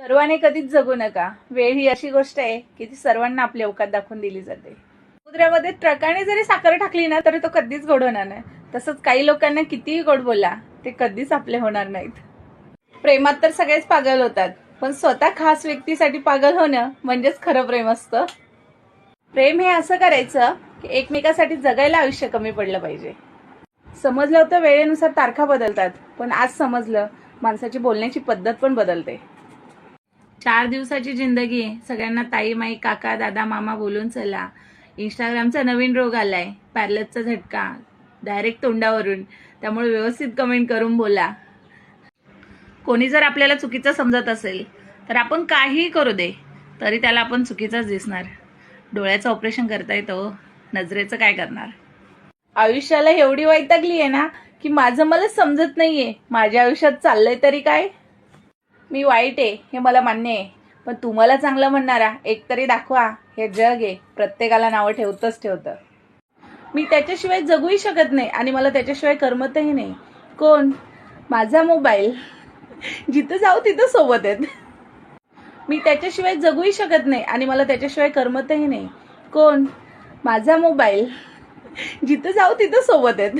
सर्वांनी कधीच जगू नका. वेळ ही अशी गोष्ट आहे की ती सर्वांना आपली अवकात दाखवून दिली जाते. समुद्रामध्ये ट्रकाने जरी साखर टाकली ना तरी तो कधीच गोड होणार नाही. तसंच काही लोकांना कितीही गोड बोला ते कधीच आपले होणार नाहीत. प्रेमात तर सगळेच पागल होतात पण स्वतः खास व्यक्तीसाठी पागल होणं म्हणजेच खरं प्रेम असतं. प्रेम हे असं करायचं की एकमेकासाठी जगायला आयुष्य कमी पडलं पाहिजे. समजलं होतं वेळेनुसार तारखा बदलतात पण आज समजलं माणसाची बोलण्याची पद्धत पण बदलते. चार दिवसाची जिंदगी. आहे सगळ्यांना ताई माई काका दादा मामा बोलून चला. इंस्टाग्रामचा नवीन रोग आलाय. पॅरलसचा झटका. डायरेक्ट तोंडावरून. त्यामुळे व्यवस्थित कमेंट करून बोला. कोणी जर आपल्याला चुकीचं समजत असेल तर आपण काहीही करू दे तरी त्याला आपण चुकीचाच दिसणार. डोळ्याचं ऑपरेशन करता येतो हो. नजरेचं काय करणार? आयुष्याला एवढी वैतागली आहे ना की माझं मला समजत नाहीये. माझ्या आयुष्यात चाललंय तरी काय? मी वाईट आहे हे मला मान्य आहे. पण तुम्हाला चांगलं म्हणणारा एक तरी दाखवा हे जग आहे. प्रत्येकाला नावं ठेवतच ठेवतं. मी त्याच्याशिवाय जगूही शकत नाही आणि मला त्याच्याशिवाय करमतही नाही. कोण? माझा मोबाईल. जिथं जाऊ तिथं सोबत आहेत. मी त्याच्याशिवाय जगूही शकत नाही आणि मला त्याच्याशिवाय करमतही नाही. कोण? माझा मोबाईल. जिथं जाऊ तिथं सोबत आहेत.